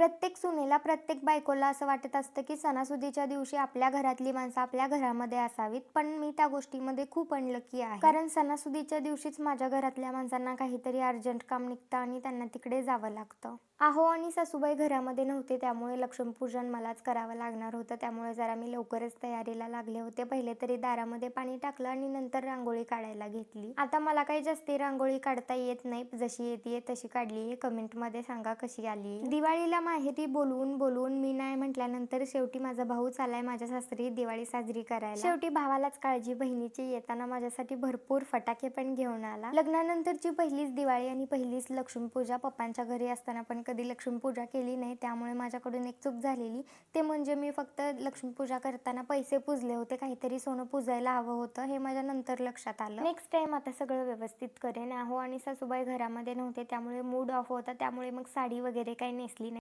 प्रत्येक सुनेला प्रत्येक बायकोला असं वाटत असतं की सणासुदीच्या दिवशी आपल्या घरातली माणसं आपल्या घरामध्ये असावीत. पण मी त्या गोष्टीमध्ये खूप अनलकी आहे. कारण सणासुदीच्या दिवशीच माझ्या घरातल्या माणसांना काहीतरी अर्जंट काम निघतं आणि त्यांना तिकडे जावं लागतं. आहो आणि सासूबाई घरामध्ये नव्हते त्यामुळे लक्ष्मीपूजन मलाच करावं लागणार होतं. त्यामुळे जरा मी लवकरच तयारीला लागले होते. पहिले तरी दारामध्ये पाणी टाकलं आणि नंतर रांगोळी काढायला घेतली. आता मला काही जास्ती रांगोळी काढता येत नाही. जशी येते तशी काढली कमेंटमध्ये सांगा कशी आली दिवाळीला माहेरी बोलवून बोलवून मी नाही म्हटल्यानंतर शेवटी माझा भाऊ चालाय माझ्या सासरी दिवाळी साजरी करायला. शेवटी भावालाच काळजी बहिणीची येताना माझ्यासाठी भरपूर फटाके पण घेऊन आला. लग्नानंतरची पहिलीच दिवाळी आणि पहिलीच लक्ष्मीपूजा पप्पांच्या घरी असताना पण कधी लक्ष्मीपूजा केली नाही त्यामुळे माझ्याकडून एक चूक झालेली. ते म्हणजे मी फक्त लक्ष्मीपूजा करताना पैसे पुजले होते काहीतरी सोनं पुजायला हवं होतं हे माझ्या नंतर लक्षात आलं. नेक्स्ट टाइम आता सगळं व्यवस्थित करेन. आहो आणि सासूबाई घरामध्ये नव्हते त्यामुळे मूड ऑफ होता त्यामुळे मग साडी वगैरे काही नेसली नाही.